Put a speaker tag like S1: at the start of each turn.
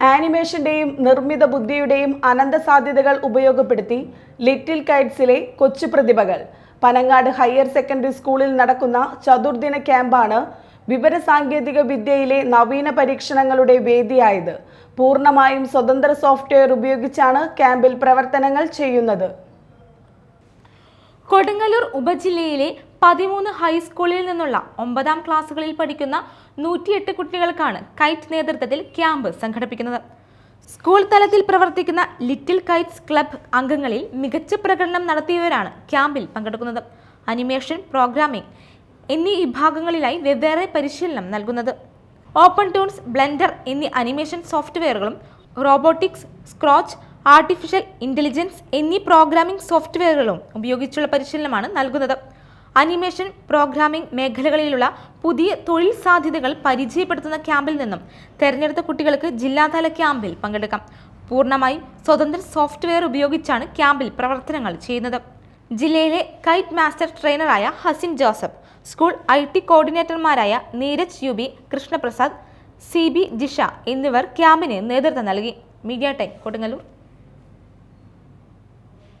S1: ആനിമേഷന്റെയും നിർമ്മിത ബുദ്ധിയുടെയും അനന്ത സാധ്യതകൾ ഉപയോഗപ്പെടുത്തി ലിറ്റിൽ കൈറ്റ്സിലെ കൊച്ചു പ്രതിഭകൾ. പനങ്ങാട് ഹയർ സെക്കൻഡറി സ്കൂളിൽ നടക്കുന്ന ചതുർദിന ക്യാമ്പാണ് വിവരസാങ്കേതിക വിദ്യയിലെ നവീന പരീക്ഷണങ്ങളുടെ വേദിയായത്. പൂർണമായും സ്വതന്ത്ര സോഫ്റ്റ്വെയർ ഉപയോഗിച്ചാണ് ക്യാമ്പിൽ പ്രവർത്തനങ്ങൾ ചെയ്യുന്നത്.
S2: കൊടുങ്ങല്ലൂർ ഉപജില്ലയിലെ പതിമൂന്ന് ഹൈസ്കൂളിൽ നിന്നുള്ള ഒമ്പതാം ക്ലാസ്സുകളിൽ പഠിക്കുന്ന നൂറ്റിയെട്ട് കുട്ടികൾക്കാണ് കൈറ്റ് നേതൃത്വത്തിൽ ക്യാമ്പ് സംഘടിപ്പിക്കുന്നത്. സ്കൂൾ തലത്തിൽ പ്രവർത്തിക്കുന്ന ലിറ്റിൽ കൈറ്റ്സ് ക്ലബ് അംഗങ്ങളിൽ മികച്ച പ്രകടനം നടത്തിയവരാണ് ക്യാമ്പിൽ പങ്കെടുക്കുന്നത്. അനിമേഷൻ പ്രോഗ്രാമിംഗ് എന്നീ വിഭാഗങ്ങളിലായി വെവ്വേറെ പരിശീലനം നൽകുന്നത്. ഓപ്പൺ ടൂൺസ് ബ്ലെൻഡർ എന്നീ അനിമേഷൻ സോഫ്റ്റ്വെയറുകളും റോബോട്ടിക്സ് സ്ക്രോച്ച് ആർട്ടിഫിഷ്യൽ ഇന്റലിജൻസ് എന്നീ പ്രോഗ്രാമിംഗ് സോഫ്റ്റ്വെയറുകളും ഉപയോഗിച്ചുള്ള പരിശീലനമാണ് നൽകുന്നത്. അനിമേഷൻ പ്രോഗ്രാമിംഗ് മേഖലകളിലുള്ള പുതിയ തൊഴിൽ സാധ്യതകൾ പരിചയപ്പെടുത്തുന്ന ക്യാമ്പിൽ നിന്നും തെരഞ്ഞെടുത്ത കുട്ടികൾക്ക് ജില്ലാതല ക്യാമ്പിൽ പങ്കെടുക്കാം. പൂർണമായും സ്വതന്ത്ര സോഫ്റ്റ്വെയർ ഉപയോഗിച്ചാണ് ക്യാമ്പിൽ പ്രവർത്തനങ്ങൾ ചെയ്യുന്നത്. ജില്ലയിലെ KITE master ട്രെയിനറായ Hasin Joseph school I T കോർഡിനേറ്റർമാരായ Neeraj U B Krishnaprasad C B Jisha എന്നിവർ ക്യാമ്പിന് നേതൃത്വം നൽകി. Media time Kodungallur.